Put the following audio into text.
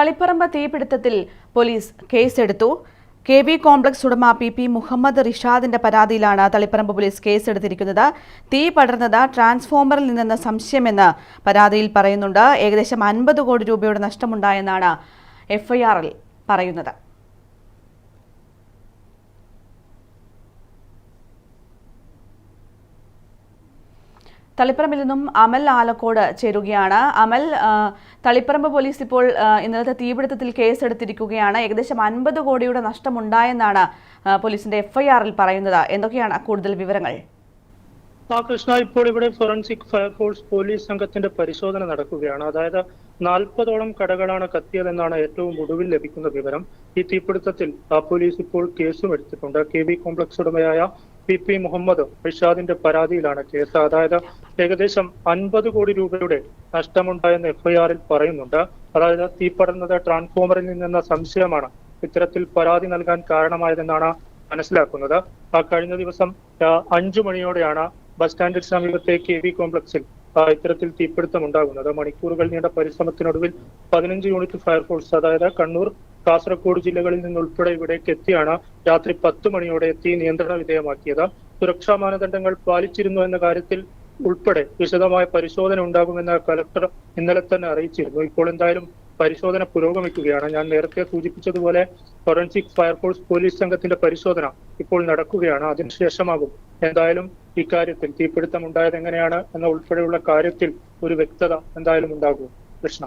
തളിപ്പറമ്പ് തീപിടുത്തത്തിൽ പോലീസ് കേസെടുത്തു. K V complex ഉടമ പി പി മുഹമ്മദ് റിഷാദിന്റെ പരാതിയിലാണ് തളിപ്പറമ്പ് പോലീസ് കേസെടുത്തിരിക്കുന്നത്. തീ പടർന്നത് ട്രാൻസ്ഫോമറിൽ നിന്നെന്ന സംശയമെന്ന് പരാതിയിൽ പറയുന്നുണ്ട്. ഏകദേശം അൻപത് കോടി രൂപയുടെ നഷ്ടമുണ്ടായെന്നാണ് എഫ്ഐആറിൽ പറയുന്നത്. തളിപ്പറമ്പിൽ നിന്നും അമൽ ആലക്കോട് ചേരുകയാണ്. അമൽ തളിപ്പറമ്പ് പോലീസ് ഇപ്പോൾ ഇന്നലത്തെ തീപിടുത്തത്തിൽ കേസെടുത്തിരിക്കുകയാണ്. ഏകദേശം അൻപത് കോടിയുടെ നഷ്ടമുണ്ടായെന്നാണ് പോലീസിന്റെ എഫ്ഐആറിൽ പറയുന്നത്. എന്തൊക്കെയാണ് കൂടുതൽ വിവരങ്ങൾ? ആ കൃഷ്ണ ഇപ്പോൾ ഇവിടെ ഫോറൻസിക് ഫയർഫോഴ്സ് പോലീസ് സംഘത്തിന്റെ പരിശോധന നടക്കുകയാണ്. അതായത് നാൽപ്പതോളം കടകളാണ് കത്തിയതെന്നാണ് ഏറ്റവും ഒടുവിൽ ലഭിക്കുന്ന വിവരം. ഈ തീപിടുത്തത്തിൽ പോലീസ് ഇപ്പോൾ കേസും എടുത്തിട്ടുണ്ട്. കെ വി കോംപ്ലക്സ് ഉടമയായ പി പി മുഹമ്മദ് റിഷാദിന്റെ പരാതിയിലാണ് കേസ്. അതായത് ഏകദേശം അൻപത് കോടി രൂപയുടെ നഷ്ടമുണ്ടായെന്ന് എഫ്ഐആറിൽ പറയുന്നുണ്ട്. അതായത് തീ പടർന്നത് ട്രാൻസ്ഫോമറിൽ നിന്നെന്ന സംശയമാണ് ഇത്തരത്തിൽ പരാതി നൽകാൻ കാരണമായതെന്നാണ് മനസ്സിലാക്കുന്നത്. ആ കഴിഞ്ഞ ദിവസം അഞ്ചു മണിയോടെയാണ് ബസ് സ്റ്റാൻഡിന് സമീപത്തെ കെ വി കോംപ്ലക്സിൽ ഇത്തരത്തിൽ തീപിടുത്തം ഉണ്ടാകുന്നത് മണിക്കൂറുകൾ നീണ്ട പരിശ്രമത്തിനൊടുവിൽ പതിനഞ്ച് യൂണിറ്റ് ഫയർഫോഴ്സ് അതായത് കണ്ണൂർ കാസർഗോഡ് ജില്ലകളിൽ നിന്നുൾപ്പെടെ ഇവിടേക്ക് എത്തിയാണ് രാത്രി പത്ത് മണിയോടെ എത്തി നിയന്ത്രണ വിധേയമാക്കിയത്. സുരക്ഷാ മാനദണ്ഡങ്ങൾ പാലിച്ചിരുന്നു എന്ന കാര്യത്തിൽ ഉൾപ്പെടെ വിശദമായ പരിശോധന ഉണ്ടാകുമെന്ന് കലക്ടർ ഇന്നലെ തന്നെ അറിയിച്ചിരുന്നു. ഇപ്പോൾ എന്തായാലും പരിശോധന പുരോഗമിക്കുകയാണ്. ഞാൻ നേരത്തെ സൂചിപ്പിച്ചതുപോലെ ഫോറൻസിക് ഫയർഫോഴ്സ് പോലീസ് സംഘത്തിന്റെ പരിശോധന ഇപ്പോൾ നടക്കുകയാണ്. അതിനുശേഷമാകും എന്തായാലും ഇക്കാര്യത്തിൽ തീപിടുത്തം ഉണ്ടായത് എങ്ങനെയാണ് എന്ന ഉൾപ്പെടെയുള്ള കാര്യത്തിൽ ഒരു വ്യക്തത എന്തായാലും ഉണ്ടാകും. കൃഷ്ണ.